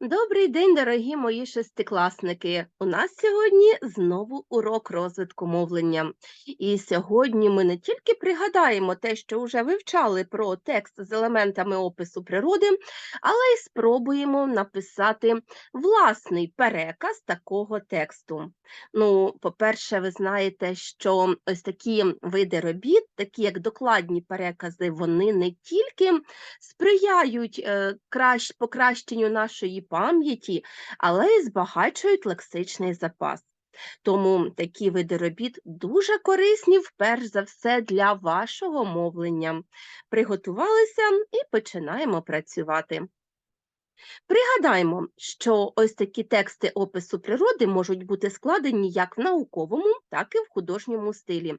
Добрий день, дорогі мої шестикласники. У нас сьогодні знову урок розвитку мовлення. І сьогодні ми не тільки пригадаємо те, що вже вивчали про текст з елементами опису природи, але й спробуємо написати власний переказ такого тексту. Ну, по-перше, ви знаєте, що ось такі види робіт, такі як докладні перекази, вони не тільки сприяють е, кращ, покращенню нашої пам'яті, але й збагачують лексичний запас. Тому такі види робіт дуже корисні, вперш за все, для вашого мовлення. Приготувалися і починаємо працювати. Пригадаймо, що ось такі тексти опису природи можуть бути складені як в науковому, так і в художньому стилі.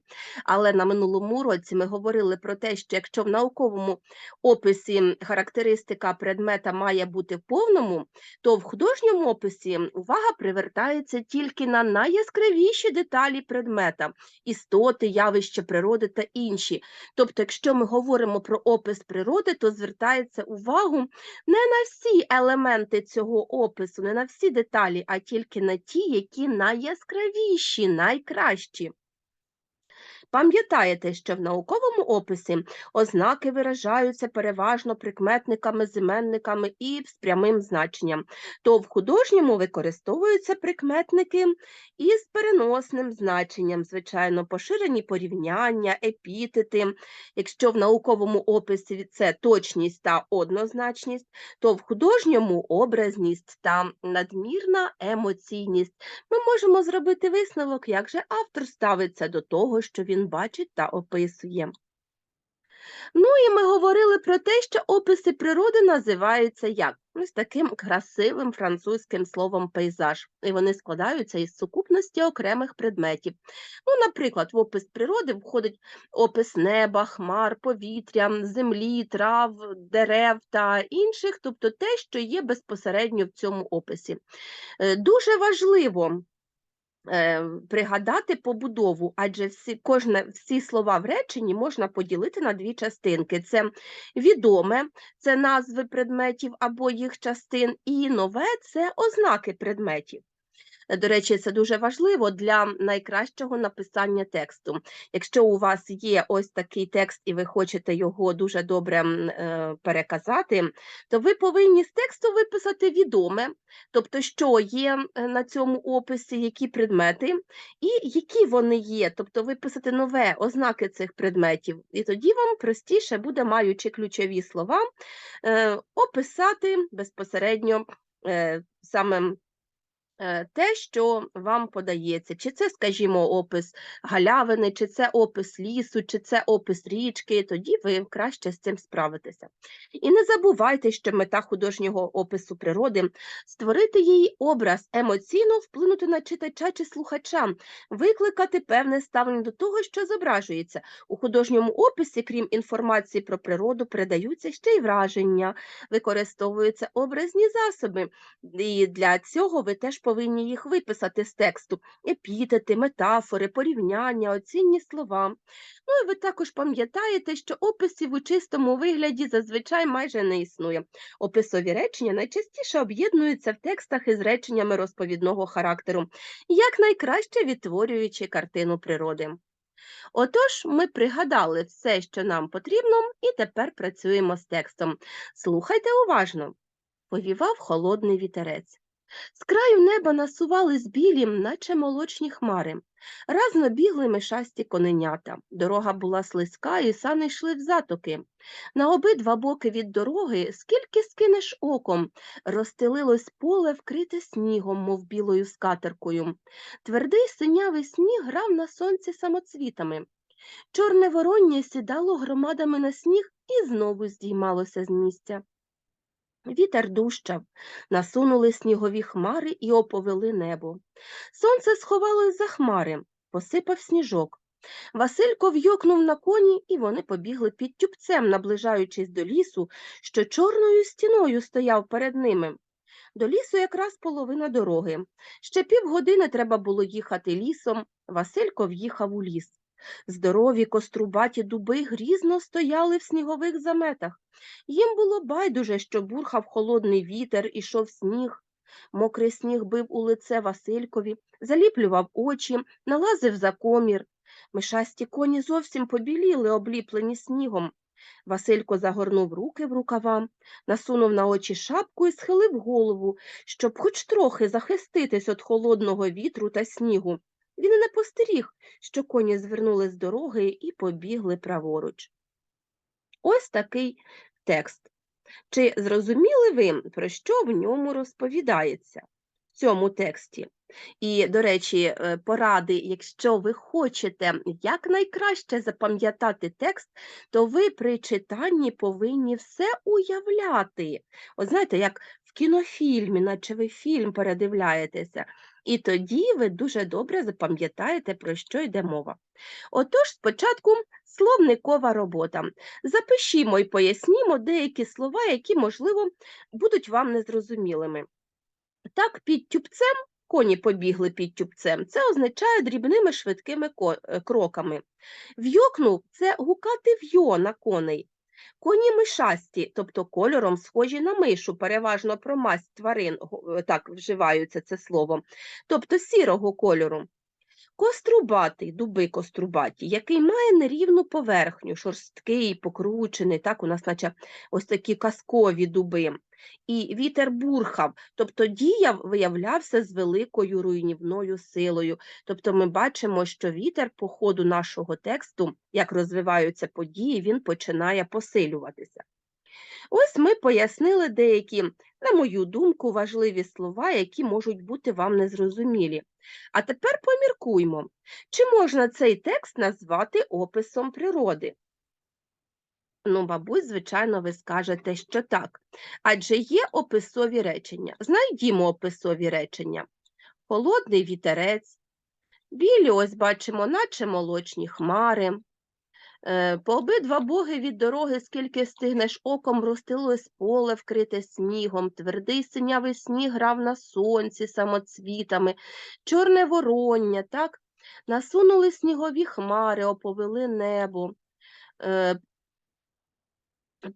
Але на минулому уроці ми говорили про те, що якщо в науковому описі характеристика предмета має бути в повному, то в художньому описі увага привертається тільки на найяскравіші деталі предмета, істоти, явища природи та інші. Тобто, якщо ми говоримо про опис природи, то звертається увагу не на всі елементи цього опису, не на всі деталі, а тільки на ті, які найяскравіші, найкращі. Пам'ятаєте, що в науковому описі ознаки виражаються переважно прикметниками, зіменниками і з прямим значенням, то в художньому використовуються прикметники із переносним значенням, звичайно, поширені порівняння, епітети. Якщо в науковому описі це точність та однозначність, то в художньому образність та надмірна емоційність. Ми можемо зробити висновок, як же автор ставиться до того, що він бачить та описує. Ну і ми говорили про те, що описи природи називаються як? Ось таким красивим французьким словом пейзаж, і вони складаються із сукупності окремих предметів. Ну, наприклад, в опис природи входить опис неба, хмар, повітря, землі, трав, дерев та інших, тобто те, що є безпосередньо в цьому описі. Е, Дуже важливо пригадати побудову, адже всі, кожне, всі слова в реченні можна поділити на дві частинки. Це відоме, це назви предметів або їх частин, і нове це ознаки предметів. До речі, це дуже важливо для найкращого написання тексту. Якщо у вас є ось такий текст, і ви хочете його дуже добре е, переказати, то ви повинні з тексту виписати відоме, тобто, що є на цьому описі, які предмети, і які вони є, тобто виписати нове ознаки цих предметів. І тоді вам простіше буде, маючи ключові слова, е, описати безпосередньо е, саме те, що вам подається. Чи це, скажімо, опис галявини, чи це опис лісу, чи це опис річки, тоді ви краще з цим справитеся. І не забувайте, що мета художнього опису природи створити її образ, емоційно вплинути на читача чи слухача, викликати певне ставлення до того, що зображується. У художньому описі, крім інформації про природу, передаються ще й враження, використовуються образні засоби. І для цього ви теж повинні їх виписати з тексту: епітети, метафори, порівняння, оцінні слова. Ну і ви також пам'ятаєте, що описів у чистому вигляді зазвичай майже не існує. Описові речення найчастіше об'єднуються в текстах із реченнями розповідного характеру, якнайкраще відтворюючи картину природи. Отож, ми пригадали все, що нам потрібно, і тепер працюємо з текстом. Слухайте уважно. Повівав холодний вітерець. З краю неба насувались білі, наче молочні хмари. Разно бігли мишасті коненята. Дорога була слизька, і сани йшли в затоки. На обидва боки від дороги, скільки скинеш оком, розстелилось поле, вкрите снігом, мов білою скатеркою. Твердий синявий сніг грав на сонці самоцвітами. Чорне вороння сідало громадами на сніг і знову здіймалося з місця. Вітер дужчав, насунули снігові хмари і оповели небо. Сонце сховалось за хмари, посипав сніжок. Василько вйокнув на коні, і вони побігли під тюбцем, наближаючись до лісу, що чорною стіною стояв перед ними. До лісу якраз половина дороги. Ще півгодини треба було їхати лісом. Василько в'їхав у ліс. Здорові кострубаті дуби грізно стояли в снігових заметах. Їм було байдуже, що бурхав холодний вітер, ішов сніг. Мокрий сніг бив у лице Василькові, заліплював очі, налазив за комір. Мишасті коні зовсім побіліли, обліплені снігом. Василько загорнув руки в рукава, насунув на очі шапку і схилив голову, щоб хоч трохи захиститись від холодного вітру та снігу. Він і не постеріг, що коні звернули з дороги і побігли праворуч. Ось такий текст. Чи зрозуміли ви, про що в ньому розповідається в цьому тексті? І, до речі, е, поради, якщо ви хочете якнайкраще запам'ятати текст, то ви при читанні повинні все уявляти. От знаєте, як в кінофільмі, наче ви фільм передивляєтеся, і тоді ви дуже добре запам'ятаєте, про що йде мова. Отож, спочатку словникова робота. Запишімо і пояснімо деякі слова, які, можливо, будуть вам незрозумілими. Так, під тюбцем коні побігли під тюбцем. Це означає дрібними швидкими е, кроками. Вйокнув це гукати вйо на коней. Коні мишасті, тобто кольором схожі на мишу, переважно про масть тварин, е, так вживаються це слово, тобто сірого кольору. Кострубатий, дуби кострубаті, який має нерівну поверхню, шорсткий, покручений, так, у нас наче ось такі казкові дуби. І вітер бурхав, тобто діяв, виявлявся з великою руйнівною силою. Тобто ми бачимо, що вітер по ходу нашого тексту, як розвиваються події, він починає посилюватися. Ось ми пояснили деякі, на мою думку, важливі слова, які можуть бути вам незрозумілі. А тепер поміркуймо, чи можна цей текст назвати описом природи? Ну, мабуть, звичайно, ви скажете, що так. Адже є описові речення. Знайдімо описові речення. Холодний вітерець, білі, ось бачимо, наче молочні хмари. Е, По обидва боги від дороги, скільки встигнеш оком, розстилось поле, вкрите снігом, твердий синявий сніг грав на сонці самоцвітами, чорне вороння, так? Насунули снігові хмари, оповели небо. Е,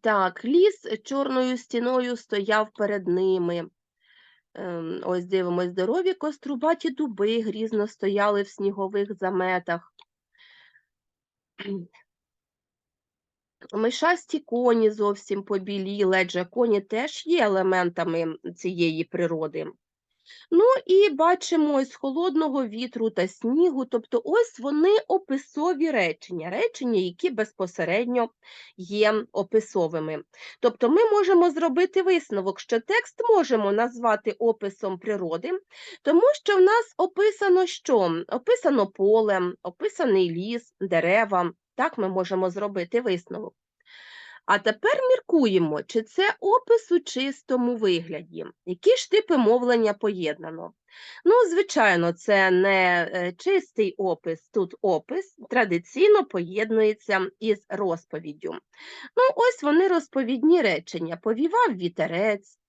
Так, ліс чорною стіною стояв перед ними. Ем, Ось дивимось, здорові кострубаті дуби грізно стояли в снігових заметах. Мишасті коні зовсім побіліли, адже коні теж є елементами цієї природи. Ну і бачимо ось холодного вітру та снігу, тобто ось вони описові речення, речення, які безпосередньо є описовими. Тобто ми можемо зробити висновок, що текст можемо назвати описом природи, тому що в нас описано що? Описано поле, описаний ліс, дерева. Так ми можемо зробити висновок. А тепер міркуємо, чи це опис у чистому вигляді. Які ж типи мовлення поєднано? Ну, звичайно, це не е, чистий опис, тут опис традиційно поєднується із розповіддю. Ну, ось вони розповідні речення. Повівав вітерець,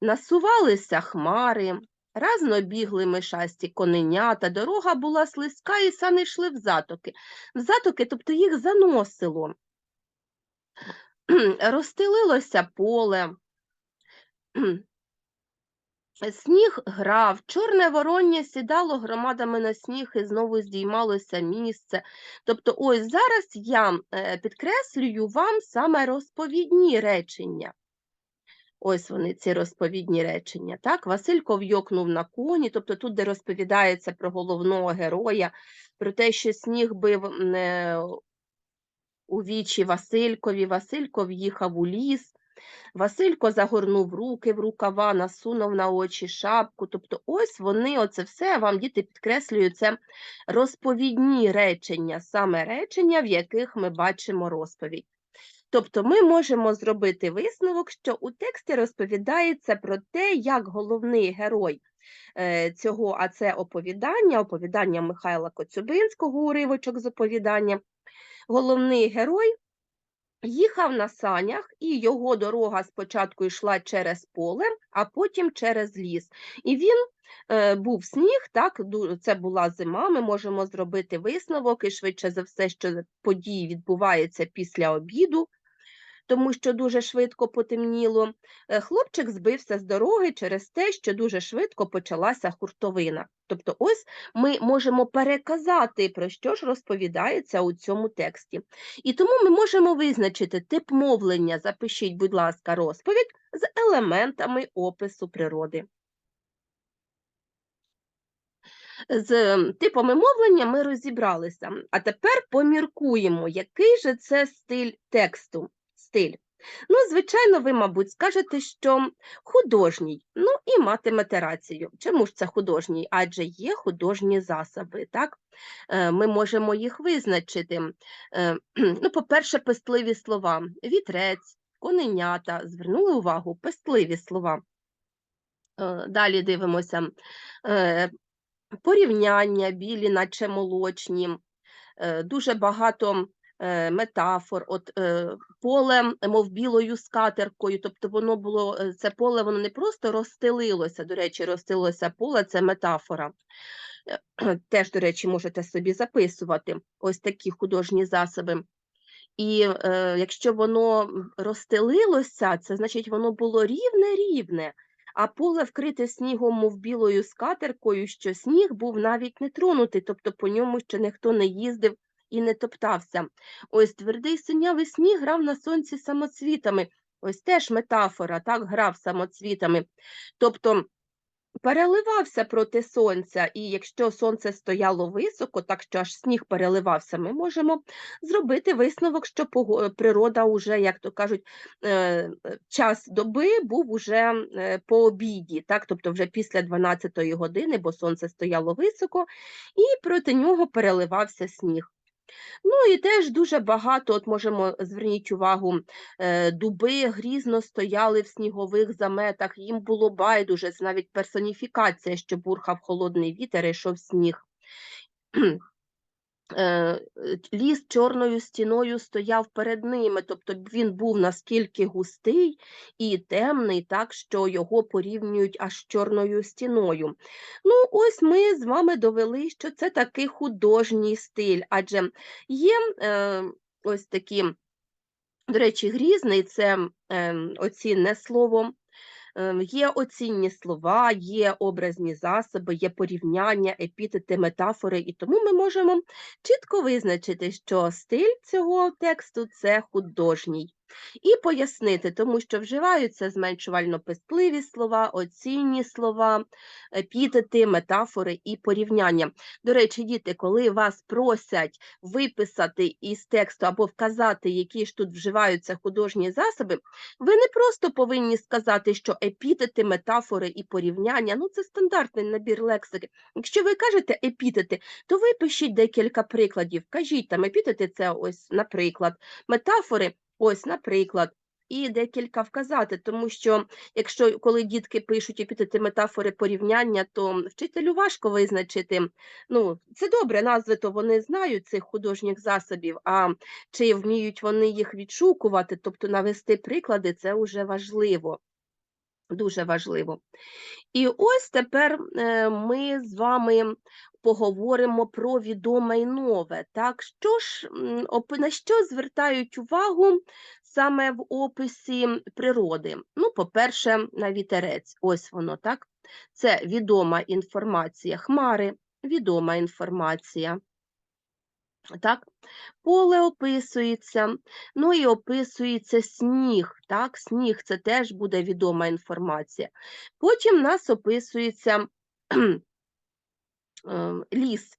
насувалися хмари, разно бігли мишасті коненята, дорога була слизька, і сани йшли в затоки. В затоки, тобто їх заносило. розстелилося поле, сніг грав, чорне вороння сідало громадами на сніг і знову здіймалося місце. Тобто, ось зараз я е, підкреслюю вам саме розповідні речення. Ось вони, ці розповідні речення. Так, Василько вйокнув на коні, тобто тут, де розповідається про головного героя, про те, що сніг бив е, у вічі Василькові, Василько в'їхав у ліс, Василько загорнув руки в рукава, насунув на очі шапку. Тобто, ось вони, оце все вам діти підкреслюють, це розповідні речення, саме речення, в яких ми бачимо розповідь. Тобто ми можемо зробити висновок, що у тексті розповідається про те, як головний герой е, цього, а це оповідання, оповідання Михайла Коцюбинського, уривочок з оповідання, головний герой їхав на санях, і його дорога спочатку йшла через поле, а потім через ліс. І він е, був сніг, так, це була зима. Ми можемо зробити висновок, і швидше за все, що події відбуваються після обіду, тому що дуже швидко потемніло. Е, Хлопчик збився з дороги через те, що дуже швидко почалася хуртовина. Тобто, ось ми можемо переказати, про що ж розповідається у цьому тексті. І тому ми можемо визначити тип мовлення. Запишіть, будь ласка, розповідь з елементами опису природи. З типами мовлення ми розібралися. А тепер поміркуємо, який же це стиль тексту. Стиль. Ну, звичайно, ви, мабуть, скажете, що художній, ну і матимете рацію. Чому ж це художній? Адже є художні засоби, так? Е, Ми можемо їх визначити. Е, Ну, по-перше, пестливі слова. Вітрець, коненята. Звернули увагу, пестливі слова. Е, Далі дивимося. Порівняння, білі, наче молочні, дуже багато метафор. От е, поле, мов білою скатеркою, тобто воно було е, це поле, воно не просто розстелилося. До речі, розстелилося поле це метафора. Е, Теж, до речі, можете собі записувати ось такі художні засоби. І е, якщо воно розстелилося, це значить воно було рівне-рівне, а поле вкрите снігом, мов білою скатеркою, що сніг був навіть не тронутий, тобто по ньому ще ніхто не їздив і не топтався. Ось твердий синявий сніг грав на сонці самоцвітами. Ось теж метафора, так, грав самоцвітами. Тобто переливався проти сонця, і якщо сонце стояло високо, так що аж сніг переливався, ми можемо зробити висновок, що природа уже, як то кажуть, е, час доби був уже е, по обіді, так, тобто вже після 12-ї години, бо сонце стояло високо, і проти нього переливався сніг. Ну і теж дуже багато, от можемо зверніть увагу, е, дуби грізно стояли в снігових заметах, їм було байдуже, це навіть персоніфікація, що бурхав холодний вітер, і йшов сніг. Е, Ліс чорною стіною стояв перед ними, тобто він був наскільки густий і темний, так що його порівнюють аж чорною стіною. Ну, ось ми з вами довели, що це такий художній стиль, адже є е, ось такі, до речі, грізний це е, оцінне слово. Ем, Є оцінні слова, є образні засоби, є порівняння, епітети, метафори, і тому ми можемо чітко визначити, що стиль цього тексту це художній. І пояснити, тому що вживаються зменшувально-пестливі слова, оцінні слова, епітети, метафори і порівняння. До речі, діти, коли вас просять виписати із тексту або вказати, які ж тут вживаються художні засоби, ви не просто повинні сказати, що епітети, метафори і порівняння ну це стандартний набір лексики. Якщо ви кажете епітети, то ви пишіть декілька прикладів. Кажіть там епітети це ось, наприклад, метафори, ось, наприклад. І декілька вказати, тому що якщо коли дітки пишуть епітети, метафори, порівняння, то вчителю важко визначити. Ну, це добре, назви то вони знають цих художніх засобів, а чи вміють вони їх відшукувати, тобто навести приклади, це вже важливо, дуже важливо. І ось тепер е, ми з вами поговоримо про відоме й нове. Так, що ж, на що звертають увагу саме в описі природи? Ну, по-перше, на вітерець, ось воно, так? Це відома інформація хмари, відома інформація. Так, поле описується, ну і описується сніг. Так, сніг це теж буде відома інформація. Потім нас описується ліс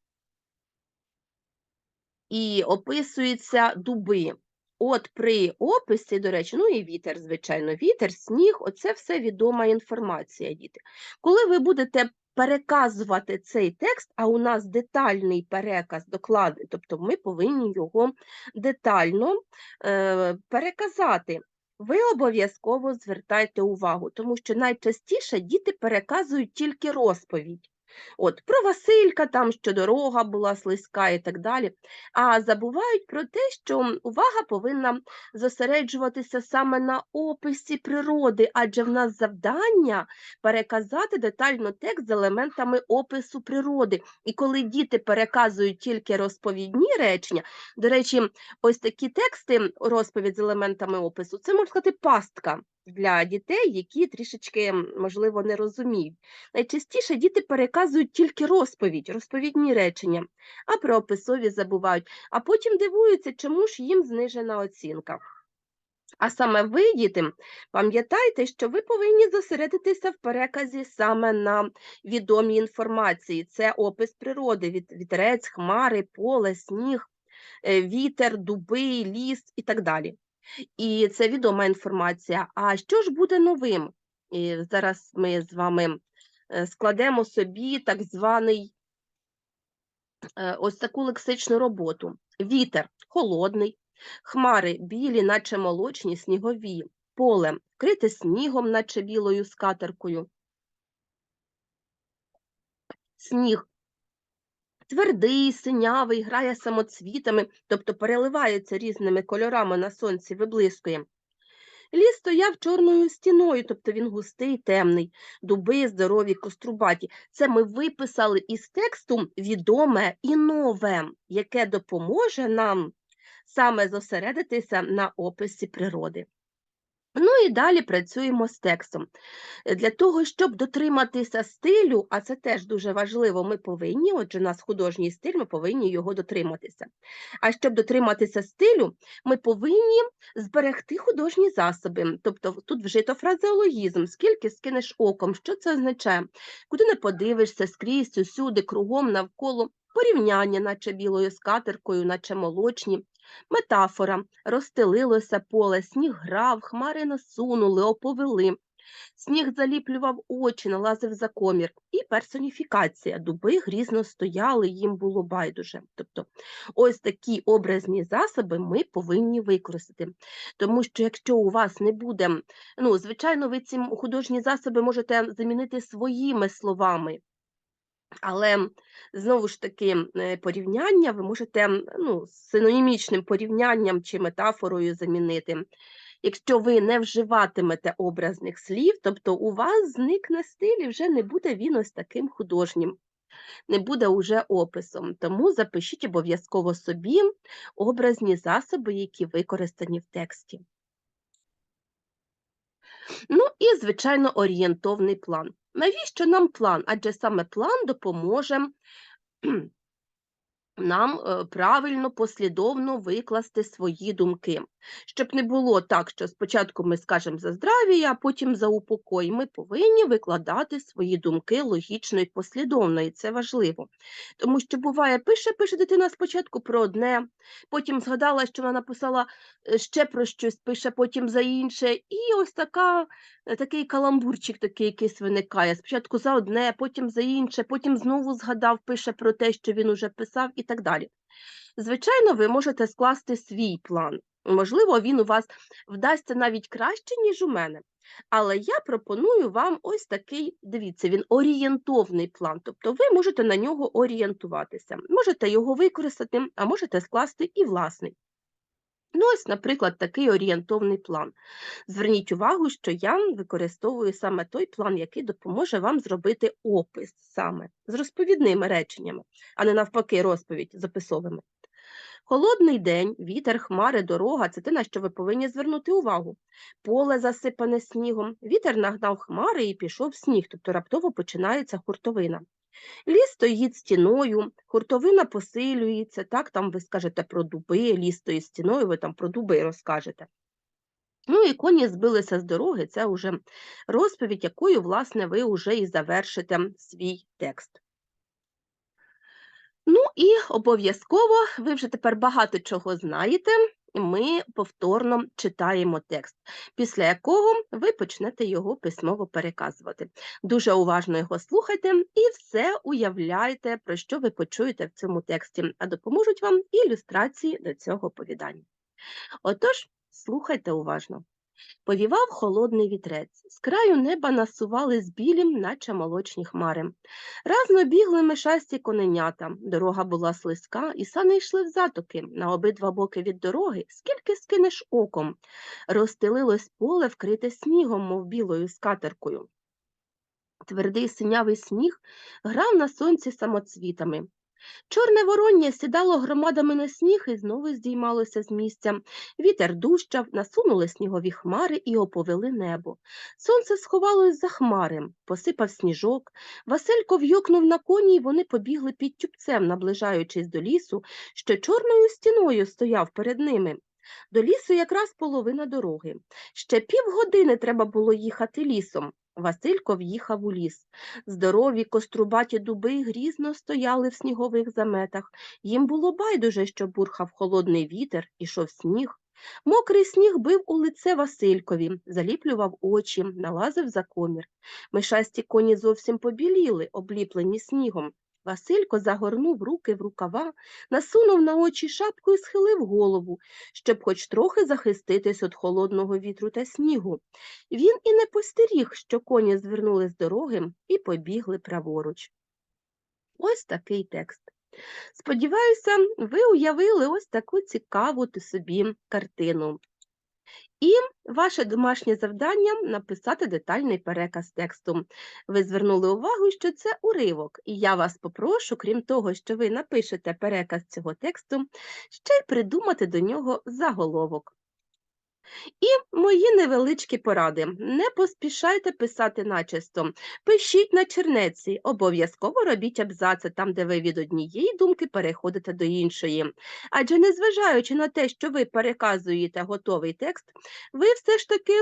і описуються дуби. От при описі, до речі, ну і вітер, звичайно, вітер, сніг оце все відома інформація, діти. Коли ви будете переказувати цей текст, а у нас детальний переказ доклади, тобто ми повинні його детально е, переказати. Ви обов'язково звертайте увагу, тому що найчастіше діти переказують тільки розповідь. От, про Василька, там, що дорога була слизька і так далі. А забувають про те, що увага повинна зосереджуватися саме на описі природи, адже в нас завдання переказати детально текст з елементами опису природи. І коли діти переказують тільки розповідні речення, до речі, ось такі тексти, розповідь з елементами опису, це можна сказати пастка для дітей, які трішечки, можливо, не розуміють. Найчастіше діти переказують тільки розповідь, розповідні речення, а про описові забувають, а потім дивуються, чому ж їм знижена оцінка. А саме ви, діти, пам'ятайте, що ви повинні зосередитися в переказі саме на відомій інформації. Це опис природи, від- вітерець, хмари, поле, сніг, е, вітер, дуби, ліс і так далі. І це відома інформація. А що ж буде новим? І зараз ми з вами е, складемо собі так званий е, ось таку лексичну роботу. Вітер холодний, хмари білі, наче молочні, снігові, поле вкрите снігом, наче білою скатеркою. Сніг твердий, синявий, грає самоцвітами, тобто переливається різними кольорами на сонці, виблискує. Ліс стояв чорною стіною, тобто він густий, темний, дуби здорові, кострубаті. Це ми виписали із тексту відоме і нове, яке допоможе нам саме зосередитися на описі природи. Ну і далі працюємо з текстом. Е, Для того, щоб дотриматися стилю, а це теж дуже важливо, ми повинні, отже, у нас художній стиль, ми повинні його дотриматися. А щоб дотриматися стилю, ми повинні зберегти художні засоби. Тобто тут вжито фразеологізм, скільки скинеш оком, що це означає? Куди не подивишся, скрізь, усюди, кругом, навколо, порівняння, наче білою скатеркою, наче молочні. Метафора розстелилося поле, сніг грав, хмари насунули, оповели. Сніг заліплював очі, налазив за комір. І персоніфікація. Дуби грізно стояли, їм було байдуже. Тобто ось такі образні засоби ми повинні використати. Тому що якщо у вас не буде, ну, звичайно, ви ці художні засоби можете замінити своїми словами. Але знову ж таки е, порівняння ви можете ну, синонімічним порівнянням чи метафорою замінити. Якщо ви не вживатимете образних слів, тобто у вас зникне стиль і вже не буде він ось таким художнім, не буде уже описом. Тому запишіть обов'язково собі образні засоби, які використані в тексті. Ну і, звичайно, орієнтовний план. Навіщо нам план? Адже саме план допоможе нам е, правильно, послідовно викласти свої думки. Щоб не було так, що спочатку ми скажемо за здрав'я, а потім за упокой. Ми повинні викладати свої думки логічно і послідовно, і це важливо. Тому що буває, пише, пише дитина спочатку про одне, потім згадала, що вона написала е, ще про щось, пише потім за інше. І ось така, такий каламбурчик такий якийсь виникає. Спочатку за одне, потім за інше, потім знову згадав, пише про те, що він уже писав, і так далі. Звичайно, ви можете скласти свій план. Можливо, він у вас вдасться навіть краще, ніж у мене. Але я пропоную вам ось такий, дивіться, він орієнтовний план, тобто ви можете на нього орієнтуватися. Можете його використати, а можете скласти і власний. Ну, ось, наприклад, такий орієнтовний план. Зверніть увагу, що я використовую саме той план, який допоможе вам зробити опис саме з розповідними реченнями, а не навпаки розповідь з описовими. Холодний день, вітер, хмари, дорога це те, на що ви повинні звернути увагу. Поле засипане снігом, вітер нагнав хмари і пішов сніг, тобто раптово починається хуртовина. Ліс стоїть стіною, хуртовина посилюється, так, там ви скажете про дуби, ліс стоїть стіною, ви там про дуби розкажете. Ну і коні збилися з дороги, це вже розповідь, якою, власне, ви вже і завершите свій текст. Ну і обов'язково ви вже тепер багато чого знаєте. Ми повторно читаємо текст, після якого ви почнете його письмово переказувати. Дуже уважно його слухайте і все уявляйте, про що ви почуєте в цьому тексті, а допоможуть вам ілюстрації до цього оповідання. Отож, слухайте уважно. Повівав холодний вітрець. З краю неба насували з білім, наче молочні хмари. Разно бігли мишасті коненята. Дорога була слизька, і сани йшли в затоки. На обидва боки від дороги, скільки скинеш оком. Розстелилось поле, вкрите снігом, мов білою скатеркою. Твердий синявий сніг грав на сонці самоцвітами. Чорне вороння сідало громадами на сніг і знову здіймалося з місця. Вітер дущав, насунули снігові хмари і оповели небо. Сонце сховалось за хмари, посипав сніжок. Василько в'юкнув на коні, і вони побігли під тюбцем, наближаючись до лісу, що чорною стіною стояв перед ними. До лісу якраз половина дороги. Ще півгодини треба було їхати лісом. Василько в'їхав у ліс. Здорові кострубаті дуби грізно стояли в снігових заметах. Їм було байдуже, що бурхав холодний вітер, ішов сніг. Мокрий сніг бив у лице Василькові, заліплював очі, налазив за комір. Мишасті коні зовсім побіліли, обліплені снігом. Василько загорнув руки в рукава, насунув на очі шапку і схилив голову, щоб хоч трохи захиститись від холодного вітру та снігу. Він і не постеріг, що коні звернули з дороги і побігли праворуч. Ось такий текст. Сподіваюся, ви уявили ось таку цікаву собі картину. І ваше домашнє завдання написати детальний переказ тексту. Ви звернули увагу, що це уривок, і я вас попрошу, крім того, що ви напишете переказ цього тексту, ще й придумати до нього заголовок. І мої невеличкі поради. Не поспішайте писати начисто. Пишіть на чернеці, обов'язково робіть абзаци там, де ви від однієї думки переходите до іншої. Адже незважаючи на те, що ви переказуєте готовий текст, ви все ж таки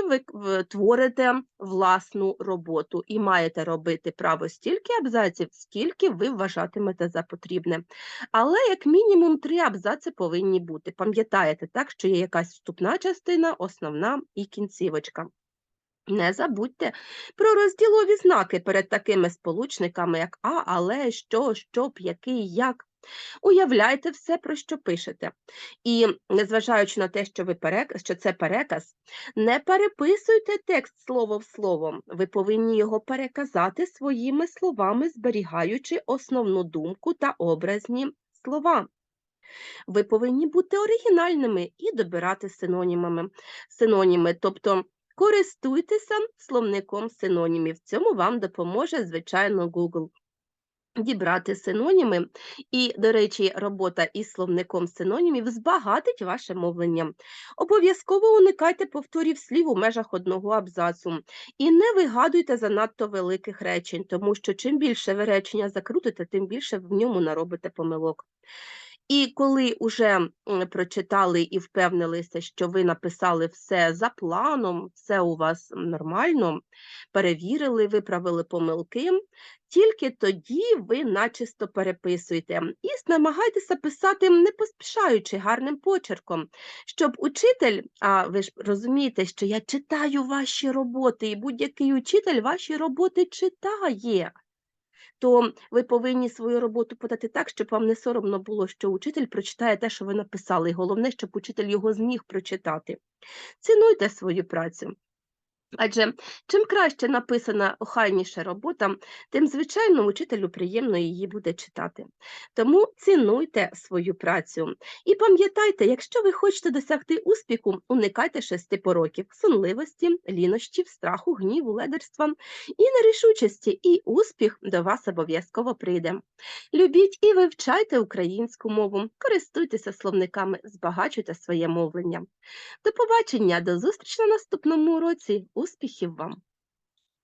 творите власну роботу і маєте робити право стільки абзаців, скільки ви вважатимете за потрібне. Але як мінімум три абзаци повинні бути. Пам'ятаєте, так, що є якась вступна частина, основна і кінцівочка. Не забудьте про розділові знаки перед такими сполучниками, як а, але, що, щоб, який, як. Уявляйте все, про що пишете. І незважаючи на те, що, ви перек... що це переказ, не переписуйте текст слово в слово. Ви повинні його переказати своїми словами, зберігаючи основну думку та образні слова. Ви повинні бути оригінальними і добирати синонімами. синоніми, тобто користуйтеся словником синонімів. Цьому вам допоможе, звичайно, Google. Дібрати синоніми, і, до речі, робота із словником синонімів збагатить ваше мовлення. Обов'язково уникайте повторів слів у межах одного абзацу і не вигадуйте занадто великих речень, тому що чим більше ви речення закрутите, тим більше в ньому наробите помилок. І коли вже прочитали і впевнилися, що ви написали все за планом, все у вас нормально, перевірили, виправили помилки, тільки тоді ви начисто переписуєте. І намагайтеся писати не поспішаючи гарним почерком, щоб учитель, а ви ж розумієте, що я читаю ваші роботи, і будь-який учитель ваші роботи читає то ви повинні свою роботу подати так, щоб вам не соромно було, що учитель прочитає те, що ви написали. І головне, щоб учитель його зміг прочитати. Цінуйте свою працю. Адже чим краще написана охайніша робота, тим, звичайно, учителю приємно її буде читати. Тому цінуйте свою працю. І пам'ятайте, якщо ви хочете досягти успіху, уникайте шести пороків сонливості, лінощів, страху, гніву, ледерства і нерішучості, і успіх до вас обов'язково прийде. Любіть і вивчайте українську мову, користуйтеся словниками, збагачуйте своє мовлення. До побачення, до зустрічі на наступному уроці. Успіхів вам!